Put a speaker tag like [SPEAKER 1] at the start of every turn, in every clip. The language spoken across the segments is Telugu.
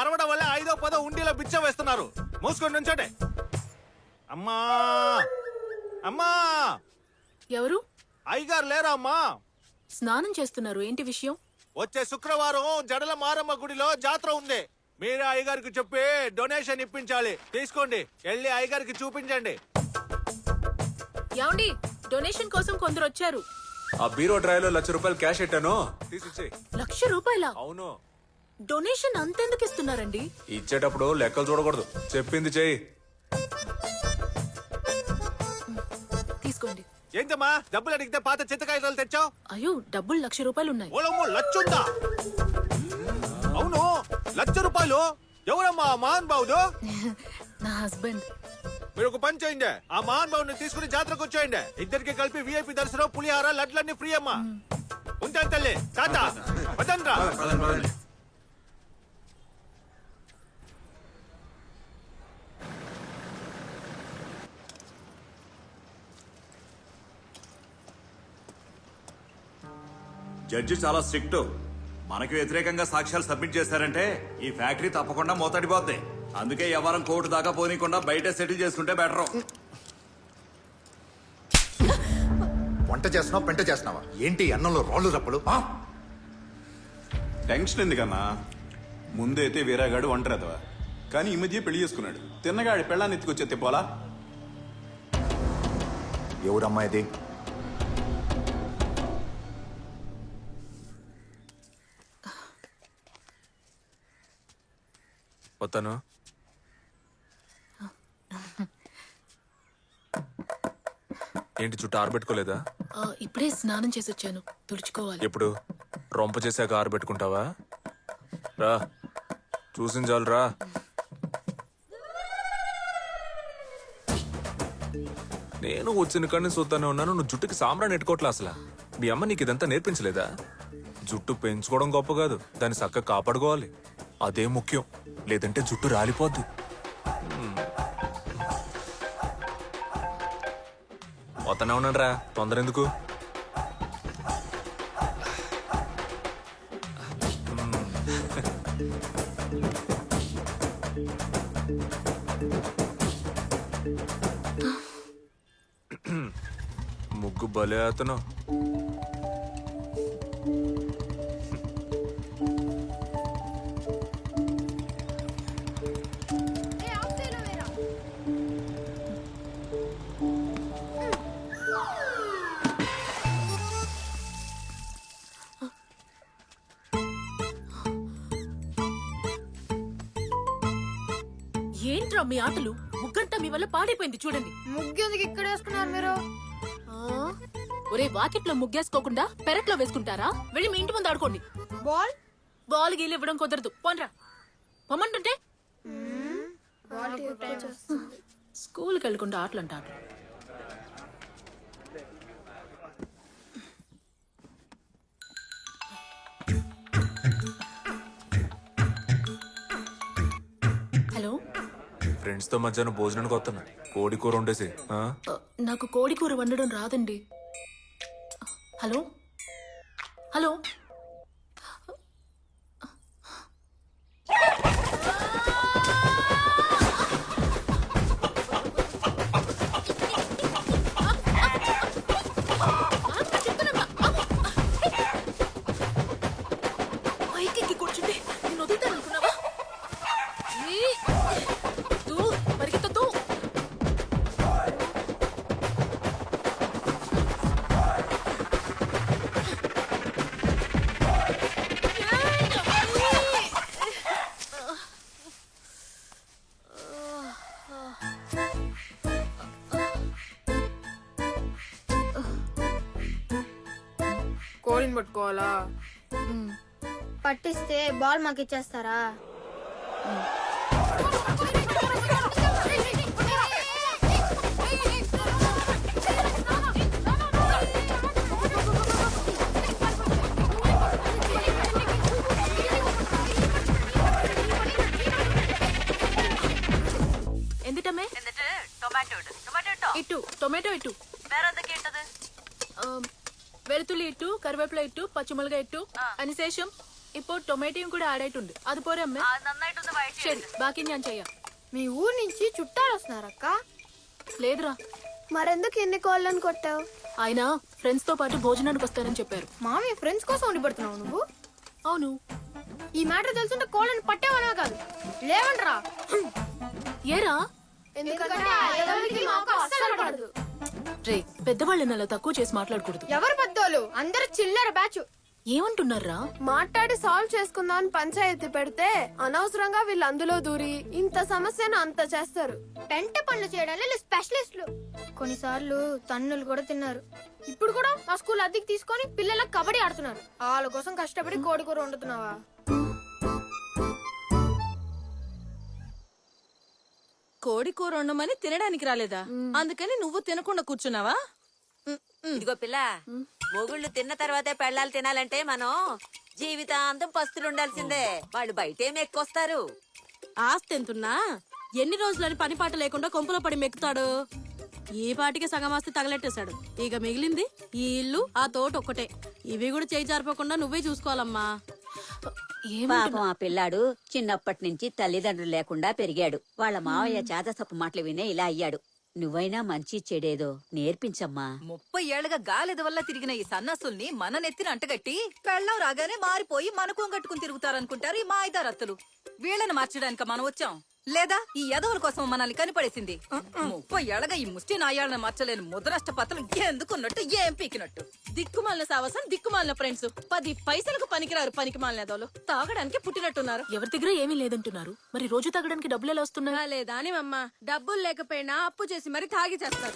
[SPEAKER 1] అరవడం వల్ల ఐదో పదో ఉండిలో బిచ్చం వేస్తున్నారు. మూసుకొని నుంచోండి. అమ్మా! అమ్మా!
[SPEAKER 2] ఎవరు?
[SPEAKER 1] అయ్యగారు లేరా అమ్మా
[SPEAKER 2] స్నానం చేస్తున్నారు. ఏంటి విషయం?
[SPEAKER 1] వచ్చే శుక్రవారం జడల మారమ్మ గుడిలో జాతర ఉంది. మీరే అయ్యగారికి చెప్పి డొనేషన్ ఇప్పించాలి. తీసుకోండి. వెళ్ళి అయ్యగారికి చూపించండి.
[SPEAKER 2] ఏమండి? డొనేషన్ కోసం కొందరు వచ్చారు.
[SPEAKER 3] ఆ బీరో డ్రైవ్లో లక్ష రూపాయలు క్యాష్ పెట్టాను తీసిచ్చే
[SPEAKER 2] లక్ష రూపాయల?
[SPEAKER 3] అవును.
[SPEAKER 2] డొనేషన్ అంతెందుకు ఇస్తున్నారండి?
[SPEAKER 3] ఇచ్చేటప్పుడు లెక్కలు చూడకూడదు. చెప్పింది చెయ్యి.
[SPEAKER 2] తీసుకోండి.
[SPEAKER 1] ఏంటమ్మా? డబ్బులు అడిగితే పాత చింతకాయలు తెచ్చావు?
[SPEAKER 2] అయ్యో డబ్బులు లక్ష రూపాయలు ఉన్నాయి.
[SPEAKER 1] ఓలమ్మో లచ్చుందా? అవును లక్ష రూపాయలు ఎవరమ్మా మహాన్ బాబుదు
[SPEAKER 2] నా హస్బెండ్.
[SPEAKER 1] మీరు ఒక పని చేయండి. ఆ మహాన్ బాబుని తీసుకుని జాతరకు వచ్చేయండి. ఇద్దరికి కలిపి విఐపి దర్శనం పులిహార లడ్లన్నీ ఫ్రీ అమ్మా. ఉంటాను తల్లి. తాత వదండ్రా
[SPEAKER 4] జడ్జి చాలా స్ట్రిక్ట్. మనకి వ్యతిరేకంగా సాక్ష్యాలు సబ్మిట్ చేశారంటే ఈ ఫ్యాక్టరీ తప్పకుండా మూతడిపోద్ది. అందుకే ఎవరం కోర్టు దాకా పోనీకుండా బయట సెటిల్ చేసుకుంటే బెటర్.
[SPEAKER 5] వంట చేస్తున్నావా? పెంట చేస్తున్నావా? ఏంటి అన్నంలో రాళ్ళు రప్పలు? ఆ?
[SPEAKER 6] టెన్షన్ ఎందుకన్నా? ముందైతే వీరాగాడు ఒంటరిదవా కానీ ఈ మధ్య పెళ్ళి చేసుకున్నాడు. తిన్నగాడి పెళ్ళాన్ని ఎత్తుకొచ్చే తిప్పాలా
[SPEAKER 5] ఎవరమ్మా
[SPEAKER 3] వస్తాను ఏంటి చుట్టూ ఆరబెట్టుకోలేదా?
[SPEAKER 2] ఆ, ఇప్పుడే స్నానం చేసి వచ్చాను. తుడుచుకోవాలి.
[SPEAKER 3] ఎప్పుడు? రొంప చేశాక ఆరబెట్టుకుంటావా? రా చూసిన చాలు రా. నేను వచ్చిన కానీ చూస్తానే ఉన్నాను. నువ్వు జుట్టుకి సాంబ్రాన్ని ఎట్టుకోవట్లే అసలు? మీ అమ్మ నీకు ఇదంతా నేర్పించలేదా? జుట్టు పెంచుకోవడం గొప్ప కాదు. దాన్ని చక్కగా కాపాడుకోవాలి. అదే ముఖ్యం. లేదంటే జుట్టు రాలిపోద్ది. వస్తానే ఉన్నాను రా తొందర ఎందుకు ముగ్గు భలే అతను
[SPEAKER 2] ఏంట్రా మీ ఆటలు? ముగ్గంతా మీ వల్ల పాడైపోయింది చూడండి.
[SPEAKER 7] ముగ్గెందుకు ఇక్కడ వేసుకున్నారు మీరు?
[SPEAKER 2] ఆ? ఒరే వాకిట్లో ముగ్గేసుకోకుండా పెరట్లో వేసుకుంటారా? వెళ్ళి మీ ఇంటి ముందు ఆడుకోండి.
[SPEAKER 7] బాల్?
[SPEAKER 2] బాల్ గీలు ఇవ్వడం కుదరదు. పోన్రా. పొమ్మంటుంటే? స్కూల్కి వెళ్ళకుండా ఆటలు అంట ఆటలు.
[SPEAKER 3] ఫ్రెండ్స్తో మధ్యాహ్నం భోజనానికి వస్తాను కోడి కూర వండేసి ఆ,
[SPEAKER 2] నాకు కోడి కూర వండడం రాదండి. హలో? హలో?
[SPEAKER 7] కోడిని పట్టుకోవాలా?
[SPEAKER 8] పట్టిస్తే బాల్ మాకు ఇచ్చేస్తారా?
[SPEAKER 9] ఎందుటమే ఇటు టొమాటో
[SPEAKER 2] ఇటు. വെളുത്തുള്ളി ഇട്ടു കറിവേപ്പില ഇട്ടു പച്ചമുളക് ഇട്ടു അതിനുശേഷം ഇപ്പോൾ ടൊമാറ്റോയും കൂടെ ആഡ് ആയിട്ടുണ്ട് അത് പോരെ അമ്മ ശരി ബാക്കി ഞാൻ ചെയ്യാം
[SPEAKER 7] మీ ఊరు నుంచి చుట్టాలు వస్తున్నారక్క
[SPEAKER 2] లేదురా
[SPEAKER 8] మరెందుకు ఎన్ని కోళ్ళని కొట్టావు
[SPEAKER 2] ఆయన ఫ్రెండ్స్ తో పాటు భోజనానికి వస్తారని చెప్పారు
[SPEAKER 7] మామయ్య ఫ్రెండ్స్ కోసం ఉండి పడుతున్నావు నువ్వు
[SPEAKER 2] అవును
[SPEAKER 7] ఈ మ్యాటర్ తెలుసుంటే కోళ్ళని పట్టేవనా కాదు లేవంట్రా
[SPEAKER 2] ఏరా
[SPEAKER 7] ఎందుకంటే
[SPEAKER 2] రే పెద్దవాళ్ళని అలా తక్కువ చేసి మాట్లాడకూడదు.
[SPEAKER 7] ఎవరు పెద్దోళ్ళు? అందరు చిల్లర బ్యాచ్.
[SPEAKER 2] ఏమంటున్నారా?
[SPEAKER 10] మాట్లాడి సాల్వ్ చేసుకుందాం అని పంచాయతీ పెడితే అనవసరంగా వీళ్ళు అందులో దూరి ఇంత సమస్యను అంత చేస్తారు.
[SPEAKER 7] పెంట పనులు చేయడానికి వీళ్ళు స్పెషలిస్టులు. కొన్నిసార్లు తన్నులు కూడా తిన్నారు. ఇప్పుడు కూడా మా స్కూల్ అద్దెకి తీసుకొని పిల్లలకు కబడ్డీ ఆడుతున్నారు. వాళ్ళ కోసం కష్టపడి కోడి కూర వండుతున్నావా?
[SPEAKER 11] కోడి కూర వండమని తినడానికి రాలేదా? అందుకని నువ్వు తినకుండా కూర్చున్నావా?
[SPEAKER 12] ఇదిగో పిల్ల మొగుళ్ళు తిన్న తర్వాతే పెళ్ళాలు తినాలంటే మనం జీవితాంతం పస్తులు ఉండాల్సిందే. వాళ్ళు బయటేం ఎక్కువస్తారు
[SPEAKER 11] ఆస్తి ఎంతున్నా? ఎన్ని రోజులని పని పాట లేకుండా కొంపలో పడి మెక్కుతాడు? ఈ పాటికి సగం ఆస్తి తగలెట్టేశాడు. ఇక మిగిలింది ఈ ఇల్లు ఆ తోట ఒక్కటే. ఇవి కూడా చేయి జారిపోకుండా నువ్వే చూసుకోవాలమ్మా.
[SPEAKER 12] పాపం ఆ పిల్లాడు చిన్నప్పటి నుంచి తల్లిదండ్రులు లేకుండా పెరిగాడు. వాళ్ళ మావయ్య చేతసప్పు మాటలు వినే ఇలా అయ్యాడు. నువ్వైనా మంచి చెడేదో నేర్పించమ్మా.
[SPEAKER 11] ముప్పై ఏళ్ళుగా గాలిద వల్ల తిరిగిన ఈ సన్నసుల్ని మన నెత్తిన అంటగట్టి పెళ్ళం రాగానే మారిపోయి మనకు కట్టుకుని తిరుగుతారనుకుంటారు ఈ మాయిదారత్తులు. వీళ్ళని మార్చడానికి మనం వచ్చాం. లేదా ఈ యదవుల కోసం మనల్ని కనిపడేసింది. ముప్పై ఏళ్ళగా ఈ ముష్టి నాయాళ్ళని మార్చలేని ముద్రష్ట పత్రం ఎందుకున్నట్టు ఏం పీకినట్టు? దిక్కుమాలిన సావసం దిక్కుమాలిన ఫ్రెండ్స్ పది పైసలకు పనికిరారు పనికి మాలిన యదవులు. తాగడానికి పుట్టినట్టున్నారు.
[SPEAKER 2] ఎవరి దగ్గర ఏమీ లేదంటున్నారు. మరి రోజు తాగడానికి డబ్బులు ఎలా వస్తున్నాయి?
[SPEAKER 11] లేదా అని అమ్మ డబ్బులు లేకపోయినా అప్పు చేసి మరి తాగి చేస్తారు.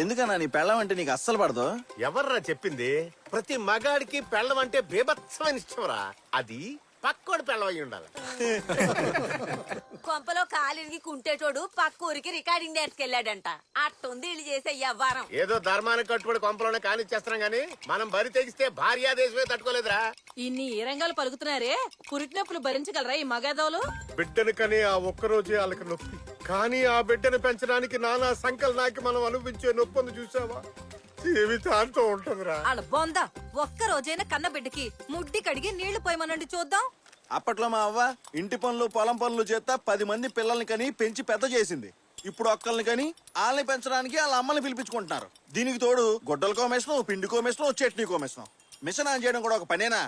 [SPEAKER 13] ఎందుకన్నా నీ పెళ్ళం అంటే నీకు అస్సలు పడదు?
[SPEAKER 14] ఎవర్రా చెప్పింది? ప్రతి మగాడికి పెళ్ళం అంటే బీభత్సమైన ఇష్టంరా. అది పక్కోడి పెళ్ళం అయి ఉండాలి.
[SPEAKER 12] కొంపలో కాలిరిగి కుంటేటోడు పక్క ఊరికి రికార్డింగ్ నేర్చుకెళ్ళాడంట అట్టుంది ఇల్లు చేసే వ్యవహారం
[SPEAKER 14] ఏదో ధర్మానికి కట్టుబడి కొంపలోనే కానిచ్చేస్తున్నాం గానీ మనం బరి తెగిస్తే భార్యా దేశమే తట్టుకోలేదురా.
[SPEAKER 11] ఇన్ని ఏ రంగాలు పలుకుతున్నారే పురిటినొప్పులు భరించగలరా ఈ మగదవులు
[SPEAKER 14] బిడ్డను కని ఆ ఒక్కరోజే వాళ్ళకి నొప్పి. కానీ ఆ బిడ్డను పెంచడానికి నానా సంకల్ నాకి మనం అనుభవించే నొప్పిని చూసావా? జీవితాంతం ఉంటుందిరా?
[SPEAKER 11] వాళ్ళ బొంద ఒక్క రోజైనా కన్న బిడ్డకి ముడ్డి కడిగి నీళ్ళు పోయమనండి చూద్దాం.
[SPEAKER 13] అప్పట్లో మా అవ్వ ఇంటి పనులు పొలం పనులు చేత పది మంది పిల్లల్ని కని పెంచి పెద్ద చేసింది. ఇప్పుడు ఒక్కల్ని కని వాళ్ళని పెంచడానికి వాళ్ళ అమ్మని పిలిపించుకుంటున్నారు. దీనికి తోడు గొడ్డల కోమేషను పిండి కోమేషను చట్నీ కోమేషను మిషన్ ఆన్ చేయడం కూడా ఒక పనేనా?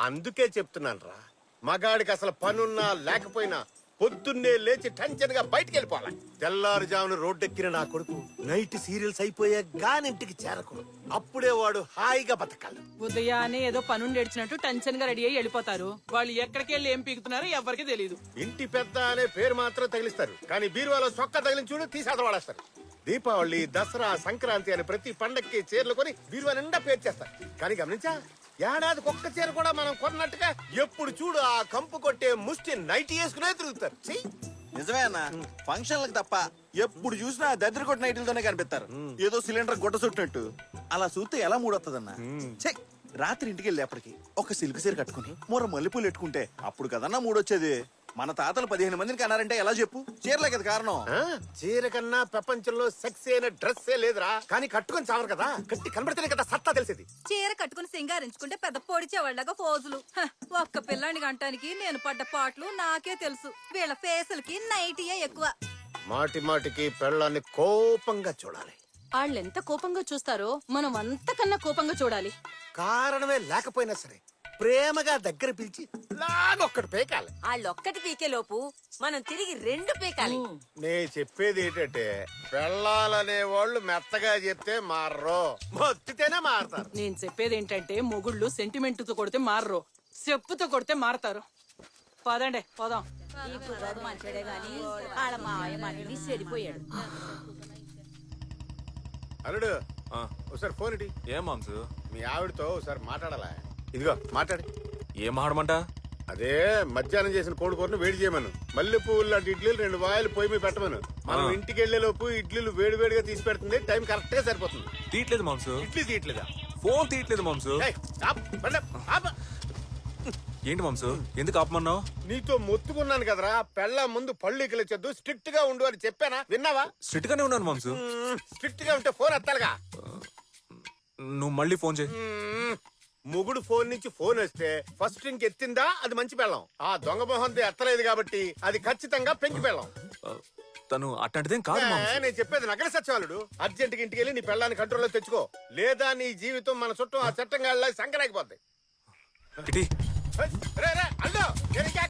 [SPEAKER 14] అందుకే చెప్తున్నాను రా మగాడికి అసలు పనున్నా లేకపోయినా పొద్దున్నే లేచి టెన్షన్గా బయటికి వెళ్ళిపోవాలి తెల్లారుజామున రోడ్డెక్కిన నా కొడుకు నైట్ సీరియల్స్ అయిపోయా గానింటికి చేరకూడదు. అప్పుడే వాడు హాయిగా బతకాలి.
[SPEAKER 11] ఉదయాన్నే ఏదో పనుండి ఏడ్చినట్టు టెన్షన్గా రెడీ అయ్యి వెళ్ళిపోతారు. వాళ్ళు ఎక్కడికి వెళ్ళి ఏం పీకుతున్నారో ఎవరికి తెలియదు
[SPEAKER 14] ఇంటి పెద్ద అనే పేరు మాత్రం తగిలిస్తారు. కానీ బీరువాలో చొక్క తగిలిన చూడు తీసేత వాడేస్తారు. దీపావళి దసరా సంక్రాంతి అని ప్రతి పండక్కి చీరలు కొని బీరువా నిండా పేరు చేస్తారు కానీ గమనించా? ఏడాదికి ఒక్క చీర కూడా మనం కొన్నట్టుగా ఎప్పుడు చూడు ఆ కంపు కొట్టే ముష్టి నైట్ వేసుకునే తిరుగుతారు. ఛీ!
[SPEAKER 13] నిజమే అన్న. ఫంక్షన్లకు తప్ప ఎప్పుడు చూసినా దద్దరి కొట్టిన నైట్లతోనే కనిపిస్తారు. ఏదో సిలిండర్ గుడ్డ చుట్టినట్టు. అలా చూస్తే ఎలా మూడొస్తుందన్న ఛే! రాత్రి ఇంటికి వెళ్ళేప్పటికి ఒక సిల్క్ సీర కట్టుకుని మూర మల్లెపూలు పెట్టుకుంటే అప్పుడు కదన్నా మూడొచ్చేది. మన తాతలు పదిహేను మందిని కన్నారంటే ఎలా చెప్పు? చీరలే కదా కారణం.
[SPEAKER 14] ఆ, చీర కన్నా ప్రపంచంలో సెక్స్ అయిన డ్రెస్ లేదురా. కానీ కట్టుకొని చావరు కదా. కట్టి కనబడితేనే కదా సత్తా తెలిసేది.
[SPEAKER 11] చీర కట్టుకుని సింగారించుకుంటే పెద్ద పొడిచేవాళ్ళగా ఫోజులు. హ, ఒక్క పిల్లాని గంటానికి నేను పడ్డ పాటలు నాకే తెలుసు. వీళ్ళ ఫేసులకి నైటీయే ఎక్కువ.
[SPEAKER 14] మాటి మాటికి పెళ్ళాన్ని కోపంగా చూడాలి.
[SPEAKER 11] వాళ్ళు ఎంత కోపంగా చూస్తారో మనం అంతకన్నా కోపంగా చూడాలి.
[SPEAKER 14] కారణమే లేకపోయినా సరే ప్రేమగా దగ్గర పిలిచి లాగొక్కడు పేకాలి.
[SPEAKER 12] వాళ్ళొక్కటి పీకే లోపు మనం తిరిగి రెండు పీకాలి.
[SPEAKER 14] నే చెప్పేది ఏంటంటే పెళ్ళాలనే వాళ్ళు మెత్తగా చెప్తే మారరు. మొత్తితేనే మారతారు.
[SPEAKER 11] నేను చెప్పేది ఏంటంటే మొగుళ్ళు సెంటిమెంట్తో కొడితే మారరు. చెప్పుతో కొడితే మారతారు. పదండి పోదాం.
[SPEAKER 12] ఈ కుర్రాడు మంచోడే గాని వాళ్ళ మావయ్య మళ్ళీ చెడిపోయాడు.
[SPEAKER 14] అల్లుడు
[SPEAKER 3] ఆ,
[SPEAKER 14] ఒకసారి ఫోన్ ఇటీ.
[SPEAKER 3] ఏం మాంసు?
[SPEAKER 14] మీ ఆవిడతో ఒకసారి మాట్లాడాలా? ఇదిగో మాట్లాడి.
[SPEAKER 3] ఏం ఆడమంట
[SPEAKER 14] అదే మధ్యాహ్నం చేసిన కోడి కూరను వేడి చేయమను. మల్లె పువ్వులు లాంటి ఇడ్లీలు రెండు వాయిలు పొయ్యి మీద పెట్టమను. మనం. ఇంటికి వెళ్ళే లోపు ఇడ్లీలు వేడి వేడిగా తీసి పెడుతుంది టైం కరెక్ట్గా సరిపోతుంది.
[SPEAKER 3] తీయట్లేదు మాంసు.
[SPEAKER 14] ఇడ్లీ తీయట్లేదా?
[SPEAKER 3] ఫోన్ తీయట్లేదు మాంసు. ఏంటి వంశు ఎందుకు ఆపమన్నావు?
[SPEAKER 14] నీతో మొత్తుకున్నాను కదరా. పెళ్ళ ముందు పళ్ళు ఇకలొచ్చొద్దు స్ట్రిక్ట్గా ఉండు అని చెప్పానా? విన్నావా?
[SPEAKER 3] స్ట్రిక్ట్ గానే ఉన్నాను వంశు
[SPEAKER 14] స్ట్రిక్ట్గా ఉంటే ఫోన్ ఎత్తాలిగా.
[SPEAKER 3] నువ్వు మళ్ళీ ఫోన్ చేయి.
[SPEAKER 14] మొగుడు ఫోన్ నుంచి ఫోన్ వస్తే ఫస్ట్ రింగ్ ఎత్తిందా? అది మంచి పెళ్ళం ఆ దొంగ మొహంతో ఎత్తలేదు కాబట్టి అది ఖచ్చితంగా పెంకి పెళ్ళం
[SPEAKER 3] తను అట్లాంటిదేం కాదు
[SPEAKER 14] ఏ, నేను చెప్పేది నగర సచివాలుడు. అర్జెంట్గా ఇంటికి వెళ్ళి నీ పెళ్ళాన్ని కంట్రోల్లో తెచ్చుకో. లేదా నీ జీవితం మన చుట్టూ ఆ చట్టంగా సంకరాకపోద్ది
[SPEAKER 3] కిటి.
[SPEAKER 14] రే రే అల్లు నేను ఇంకా